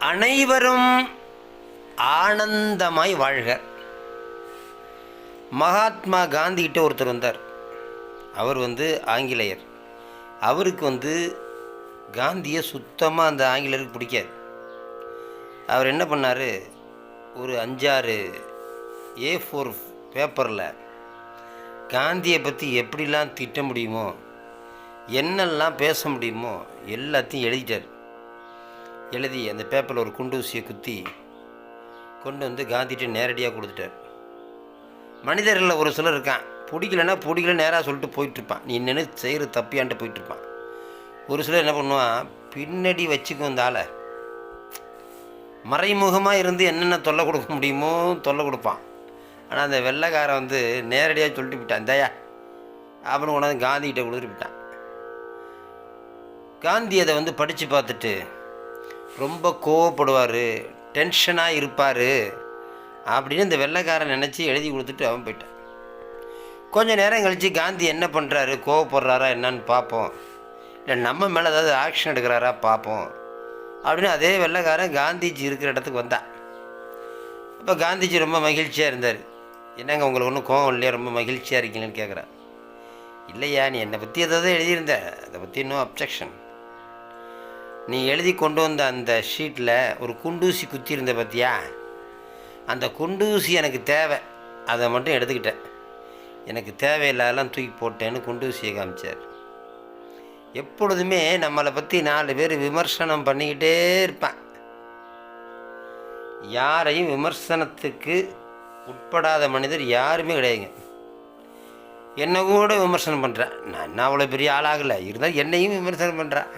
அனைவரும் ஆனந்தமாய் வாழ்க. மகாத்மா காந்திகிட்ட ஒருத்தர் வந்தார். அவர் வந்து ஆங்கிலேயர். அவருக்கு வந்து காந்தியை சுத்தமாக அந்த ஆங்கிலேயருக்கு பிடிக்காது. அவர் என்ன பண்ணார்? ஒரு அஞ்சாறு ஏ ஃபோர் பேப்பரில் காந்தியை பற்றி எப்படிலாம் திட்ட முடியுமோ என்னெல்லாம் பேச முடியுமோ எல்லாத்தையும் எழுதிட்டார். எழுதி அந்த பேப்பரில் ஒரு குண்டூசியை குத்தி கொண்டு வந்து காந்திகிட்ட நேரடியாக கொடுத்துட்டார். மனிதர்களில் ஒரு சிலர் இருக்கான். பிடிக்கலன்னா பிடிக்கல நேராக சொல்லிட்டு போயிட்டுருப்பான். நீ என்னென்னு செய்கிற தப்பியான்ட்டு போயிட்டுருப்பான். ஒரு சிலர் என்ன பண்ணுவான்? பின்னாடி வச்சுக்கும் இந்த ஆளை. மறைமுகமாக இருந்து என்னென்ன தொல்லை கொடுக்க முடியுமோ தொல்லை கொடுப்பான். ஆனால் அந்த வெள்ளைக்காரன் வந்து நேரடியாக சொல்லிட்டு விட்டான் தயா அப்படின்னு கொண்டாந்து காந்திகிட்ட கொடுத்துட்டு விட்டான் காந்தி அதை வந்து படித்து பார்த்துட்டு ரொம்ப கோவப்படுவார் டென்ஷனாக இருப்பார் அப்படின்னு இந்த வெள்ளைக்காரன் நினச்சி எழுதி கொடுத்துட்டு அவன் போயிட்டான். கொஞ்ச நேரம் கழித்து காந்தி என்ன பண்ணுறாரு கோவப்படுறாரா என்னன்னு பார்ப்போம். இல்லை நம்ம மேலே ஏதாவது ஆக்ஷன் எடுக்கிறாரா பார்ப்போம். அப்படின்னு அதே வெள்ளைக்காரன் காந்திஜி இருக்கிற இடத்துக்கு வந்தான். அப்போ காந்திஜி ரொம்ப மகிழ்ச்சியாக இருந்தார். என்னங்க உங்களுக்கு ஒன்றும் கோவம் இல்லையா? ரொம்ப மகிழ்ச்சியாக இருக்கீங்கன்னு கேட்குறேன் இல்லையா நீ என்னை பற்றி ஏதாவது எழுதியிருந்த? அதை பற்றி இன்னும் அப்ஜெக்ஷன் நீ எழுதி கொண்டு வந்த அந்த ஷீட்டில் ஒரு குண்டூசி குத்தி இருந்த பார்த்தியா அந்த குண்டூசி எனக்கு தேவை. அதை மட்டும் எடுத்துக்கிட்டேன். எனக்கு தேவையில்லாதெல்லாம் தூக்கி போட்டேன்னு குண்டூசியை காமிச்சார். எப்பொழுதுமே நம்மளை பற்றி நாலு பேர் விமர்சனம் பண்ணிக்கிட்டே இருப்பேன். யாரையும் விமர்சனத்துக்கு உட்படாத மனிதர் யாருமே கிடையாதுங்க. என்னை கூட விமர்சனம் பண்ணுறேன் நான் என்ன அவ்வளோ பெரிய ஆளாகலை. இருந்தால் என்னையும் விமர்சனம் பண்ணுறேன்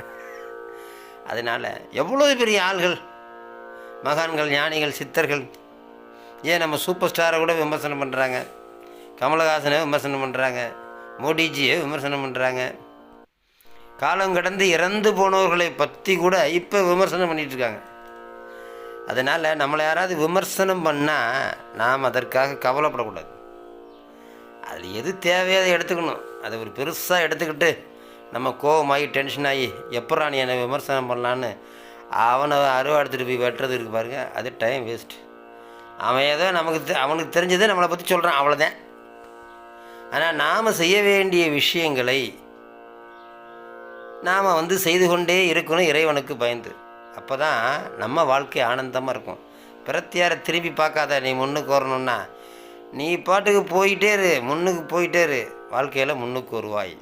அதனால் எவ்வளோ பெரிய ஆள்கள் மகான்கள் ஞானிகள் சித்தர்கள். ஏன் நம்ம சூப்பர் ஸ்டாரை கூட விமர்சனம் பண்ணுறாங்க கமலஹாசனை விமர்சனம் பண்ணுறாங்க மோடிஜியை விமர்சனம் பண்ணுறாங்க காலம் கடந்து இறந்து போனவர்களை பற்றி கூட இப்போ விமர்சனம் பண்ணிகிட்ருக்காங்க இருக்காங்க. அதனால் நம்மளை யாராவது விமர்சனம் பண்ணால் நாம் அதற்காக கவலைப்படக்கூடாது. அதில் எது தேவையோ அதை எடுத்துக்கணும். அதை ஒரு பெருசாக எடுத்துக்கிட்டு நம்ம கோவமாகி டென்ஷன் ஆகி எப்படா நீ என்னை விமர்சனம் பண்ணலான்னு அவனை அருவா எடுத்துகிட்டு போய் வெட்டுறது இருக்கு பாருங்கள் அது டைம் வேஸ்ட் அவன் ஏதோ நமக்கு தெ- அவனுக்கு தெரிஞ்சதை நம்மளை பற்றி சொல்கிறான் அவ்வளோதான் ஆனால் நாம் செய்ய வேண்டிய விஷயங்களை நாம் வந்து செய்து கொண்டே இருக்கணும் இறைவனுக்கு பயந்து. அப்போ தான் நம்ம வாழ்க்கை ஆனந்தமாக இருக்கும். பிரத்தியாரை திரும்பி பார்க்காத நீ முன்னுக்கு வரணும்னா நீ பாட்டுக்கு போயிட்டே இரு முன்னுக்கு போயிட்டே இரு. வாழ்க்கையில் முன்னுக்கு வருவாய்.